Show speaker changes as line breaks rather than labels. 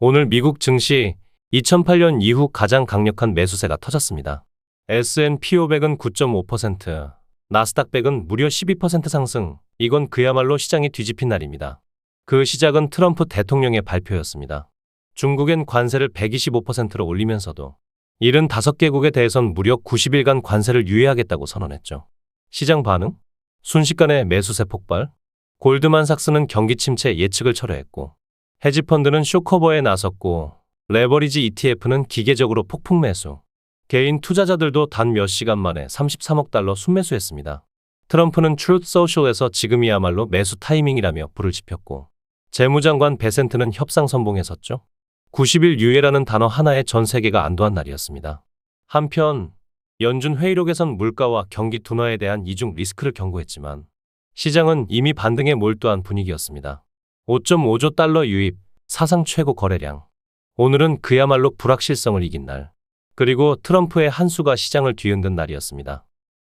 오늘 미국 증시 2008년 이후 가장 강력한 매수세가 터졌습니다. S&P 500은 9.5%, 나스닥 100은 무려 12% 상승. 이건 그야말로 시장이 뒤집힌 날입니다. 그 시작은 트럼프 대통령의 발표였습니다. 중국엔 관세를 125%로 올리면서도 75개국에 대해선 무려 90일간 관세를 유예하겠다고 선언했죠. 시장 반응? 순식간에 매수세 폭발? 골드만삭스는 경기 침체 예측을 철회했고 헤지펀드는 쇼커버에 나섰고 레버리지 ETF는 기계적으로 폭풍 매수. 개인 투자자들도 단 몇 시간 만에 33억 달러 순매수했습니다. 트럼프는 트루트 소셜에서 지금이야말로 매수 타이밍이라며 불을 지폈고 재무장관 베센트는 협상 선봉에 섰죠. 90일 유예라는 단어 하나에 전 세계가 안도한 날이었습니다. 한편 연준 회의록에선 물가와 경기 둔화에 대한 이중 리스크를 경고했지만 시장은 이미 반등에 몰두한 분위기였습니다. 5.5조 달러 유입, 사상 최고 거래량. 오늘은 그야말로 불확실성을 이긴 날. 그리고 트럼프의 한 수가 시장을 뒤흔든 날이었습니다.